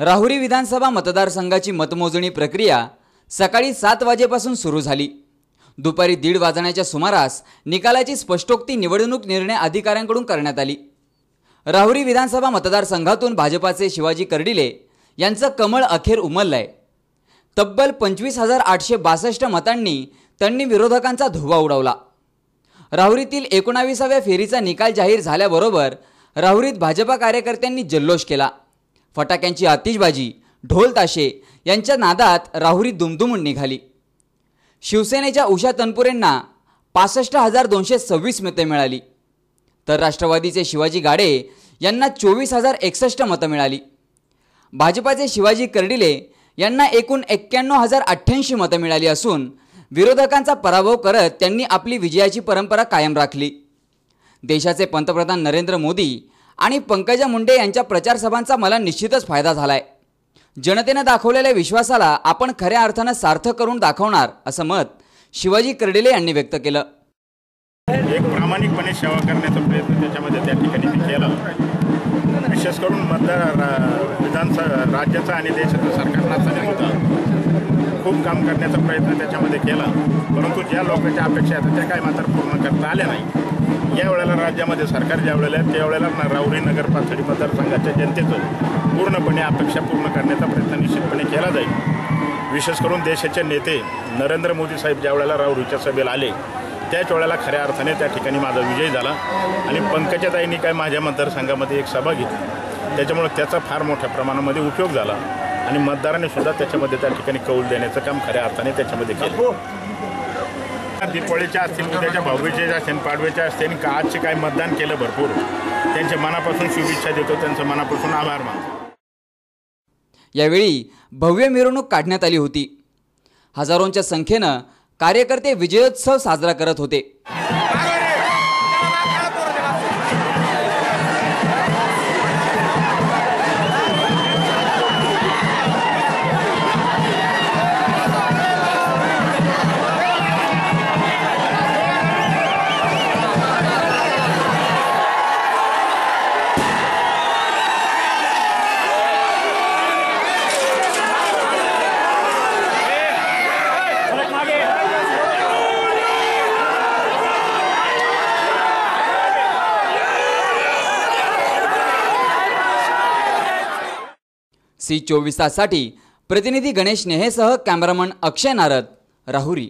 राहुरी विधानसभा मतदारसंघाची मतमोजणी प्रक्रिया सकाळी सात वाजेपासून सुरू झाली. दुपारी दीड वाजण्याच्या सुमारास निकालाची स्पष्टोक्ती निवडणूक निर्णय अधिकाऱ्यांकडून करण्यात आली. राहुरी विधानसभा मतदारसंघातून भाजपाचे शिवाजी कर्डिले यांचं कमळ अखेर उमललंय. तब्बल पंचवीस हजार आठशे बासष्ट मतांनी त्यांनी विरोधकांचा धुवा उडवला. राहुरीतील एकोणावीसाव्या फेरीचा निकाल जाहीर झाल्याबरोबर राहुरीत भाजपा कार्यकर्त्यांनी जल्लोष केला. फटाक्यांची आतिषबाजी ढोल ताशे यांच्या नादात राहुरी दुमदुमून निघाली. शिवसेनेच्या उषा तनपुरेंना पासष्ट हजार दोनशे सव्वीस मते मिळाली. तर राष्ट्रवादीचे शिवाजी गाडे यांना चोवीस हजार एकसष्ट मतं मिळाली. भाजपाचे शिवाजी कर्डिले यांना एकूण एक्क्याण्णव हजार अठ्ठ्याऐंशी मतं मिळाली असून विरोधकांचा पराभव करत त्यांनी आपली विजयाची परंपरा कायम राखली. देशाचे पंतप्रधान नरेंद्र मोदी आणि पंकजा मुंडे यांच्या प्रचारसभांचा मला निश्चितच फायदा झालाय. जनतेनं दाखवलेल्या विश्वासाला आपण खऱ्या अर्थानं सार्थ करून दाखवणार असं मत शिवाजी कर्डिले यांनी व्यक्त केलं. एक प्रामाणिकपणे सेवा करण्याचा प्रयत्न त्याच्यामध्ये त्या ठिकाणी केला. विशेष करून मतदार विधानसभा राज्याचा आणि देशाचा सरकारनाचा नेमका खूप काम करण्याचा प्रयत्न त्याच्यामध्ये केला. परंतु ज्या लोकांच्या अपेक्षा आहेत त्या काय मात्र पूर्ण करता आल्या नाही. या वेळेला राज्यामध्ये सरकार ज्या वेळेला आहे त्यावेळेला ना नगर पाथडी मतदारसंघाच्या जनतेचं पूर्णपणे अपेक्षा पूर्ण करण्याचा प्रयत्न निश्चितपणे केला जाईल. विशेष करून देशाचे नेते नरेंद्र मोदी साहेब ज्या वेळेला सभेला आले त्याच वेळेला खऱ्या अर्थाने त्या ठिकाणी माझा विजय झाला आणि पंकजाताईंनी काय माझ्या मतदारसंघामध्ये एक सभा घेतली. त्याच्यामुळे त्याचा फार मोठ्या प्रमाणामध्ये उपयोग झाला. आणि मतदारांनी सुद्धा त्याच्यामध्ये त्या ठिकाणी कौल देण्याचं काम खऱ्या अर्थाने त्याच्यामध्ये केलं. दीपावळीच्या असतील उद्याच्या भाऊबीजेच्या असतील पाडव्याच्या असतील का आजचे काय मतदान केलं भरपूर. त्यांच्या मनापासून शुभेच्छा देतो त्यांचं मनापासून आभार मानतो. यावेळी भव्य मिरवणूक काढण्यात आली होती. हजारोंच्या संख्येनं कार्यकर्ते विजयोत्सव साजरा करत होते. सी चोवीस ताससाठी प्रतिनिधी गणेश नेहेसह कॅमेरामन अक्षय नारद राहुरी.